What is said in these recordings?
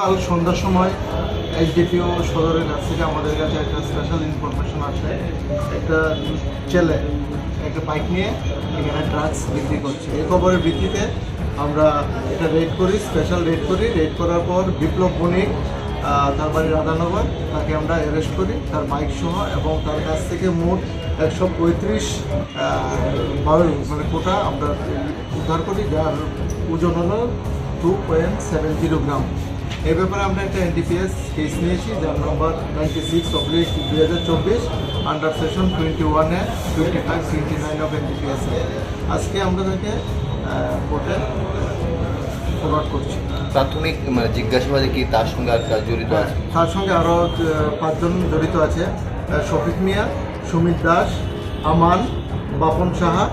কাল সন্ধ্যার সময় এইচডিপিও সদরের কাছ থেকে আমাদের কাছে একটা স্পেশাল ইনফরমেশন আসে। একটা ছেলে, একটা বাইক নিয়ে এখানে ড্রাগস বিক্রি করছে। এই খবরের ভিত্তিতে আমরা এটা রেড করি স্পেশাল রেড করি। রেড করার পর বিপ্লব বণিক তার বাড়ি রাধানগর, তাকে আমরা অ্যারেস্ট করি তার বাইক সহ এবং তার কাছ থেকে মোট একশো পঁয়ত্রিশ বারো মানে কোটা আমরা উদ্ধার করি, যার ওজন হলো two point seven zero gram এই ব্যাপারে আমরা একটা এনডিপিএস কেস নিয়েছি যার নম্বর নাইনটি সিক্স অব্লিক দুই হাজার চব্বিশ আন্ডার সেশন টোয়েন্টি ওয়ানে twenty five twenty nine of NDPS আজকে আমরা তাকে কোর্টে ফরওয়ার্ড করছি। প্রাথমিক মানে জিজ্ঞাসাবাদে কি তার সঙ্গে আর কাজ জড়িত হ্যাঁ, আছে? তার সঙ্গে আরও পাঁচজন জড়িত আছে। শফিক মিয়া সুমিত দাস আমান বাপন সাহা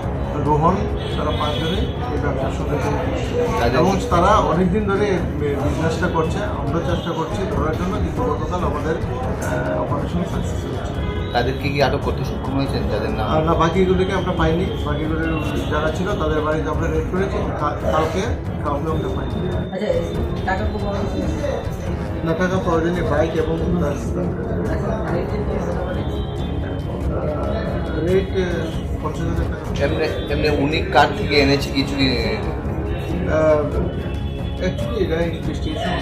রোহন তারা পাঁচজনে এই ব্যবসার। তাদের- এবং তারা অনেকদিন ধরে বিজনেসটা করছে আমরা চেষ্টা করছি ধরার জন্য কিন্তু গতকাল আমাদের অপারেশন সাকসেস হচ্ছে। তাদেরকে কি আটক করতে সক্ষম হয়েছেন? যাদের নাম? আর না বাকিগুলিকে আমরা পাইনি। বাকিগুলির যারা ছিল তাদের বাড়িতে আমরা রেড করেছি কালকে কাউকে আমরা পাইনি। আচ্ছা টাকা না টাকা প্রয়োজনে বাইক এবং তার রেট পঞ্চাশ হাজার টাকা এমনি এমনি উনি কার থেকে এনেছে কিছু কি অ্যাকচুয়ালি এটা ইনভেস্টিগেশন